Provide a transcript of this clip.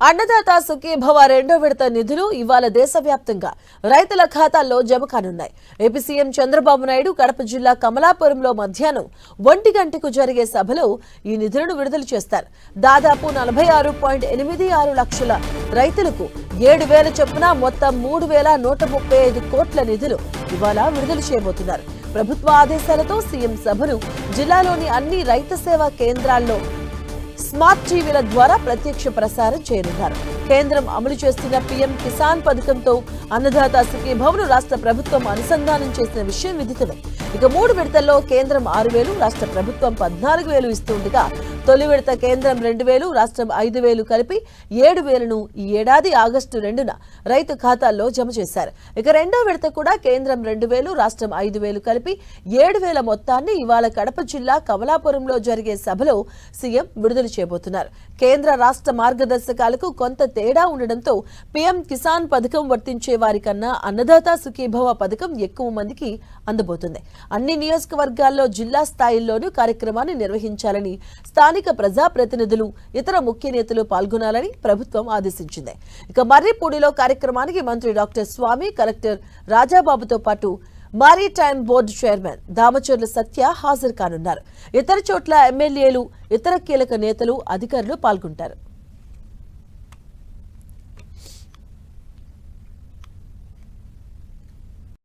అన్నదాత సుఖీభవ రెండో విడత నిధులు ఇవాళ దేశవ్యాప్తంగా. రైతుల ఖాతాల్లో జమ కానున్నాయి. ఏపీ సీఎం చంద్రబాబు నాయుడు కడప జిల్లా కమలాపురంలో మధ్యాహ్నం ఒంటి గంటకు జరిగే సభలో ఈ నిధులను విడుదల చేస్తారు. దాదాపు నలభై ఆరు పాయింట్ ఎనిమిది ఆరు లక్షల రైతులకు ఏడు వేల చొప్పున మొత్తం మూడు వేల నూట ముప్పై ఐదు కోట్ల నిధులు ఇవాళ విడుదల చేయబోతున్నారు. ప్రభుత్వ ఆదేశాలతో సీఎం సభను జిల్లాలోని అన్ని రైతు సేవా కేంద్రాల్లో స్మార్ట్ టీవీల ద్వారా ప్రత్యక్ష ప్రసారం చేయనున్నారు. కేంద్రం అమలు చేస్తున్న పీఎం కిసాన్ పథకంతో అన్నదాత సుఖీభవను రాష్ట్ర ప్రభుత్వం అనుసంధానం చేసిన విషయం విదితమే. ఇక మూడు విడతల్లో కేంద్రం ఆరు వేలు రాష్ట్ర ప్రభుత్వం పద్నాలుగు వేలు ఇస్తుండగా తొలి విడత కేంద్రం రెండు వేలు రాష్ట్రం ఐదు వేలు కలిపి ఏడు వేలను ఈ ఏడాది ఆగస్టు రెండున రైతు ఖాతాల్లో జమ చేశారు. ఇక రెండో విడత కూడా కేంద్రం రెండు వేలు రాష్ట్రం ఐదు వేలు కలిపి ఏడు వేల మొత్తాన్ని ఇవాళ కడప జిల్లా కమలాపురంలో జరిగే సభలో సీఎం విడుదల చేయబోతున్నారు. కేంద్ర రాష్ట్ర మార్గదర్శకాలకు కొంత తేడా ఉండడంతో పీఎం కిసాన్ పథకం వర్తించే వారికన్నా అన్నదాత సుఖీభవ పథకం ఎక్కువ మందికి అందబోతుంది. అన్ని నియోజకవర్గాల్లో జిల్లా స్థాయిల్లోనూ కార్యక్రమాన్ని నిర్వహించాలని స్థానిక ప్రజాప్రతినిధులు ఇతర ముఖ్య నేతలు పాల్గొనాలని ప్రభుత్వం ఆదేశించింది. ఇక మర్రిపూడిలో కార్యక్రమానికి మంత్రి డాక్టర్ స్వామి కలెక్టర్ రాజాబాబుతో పాటు maritime board chairman Damacharla Satya హాజరు కానున్నారు. ఇతర చోట్ల ఎమ్మెల్యేలు ఇతర కీలక నేతలు అధికారులు పాల్గొంటారు.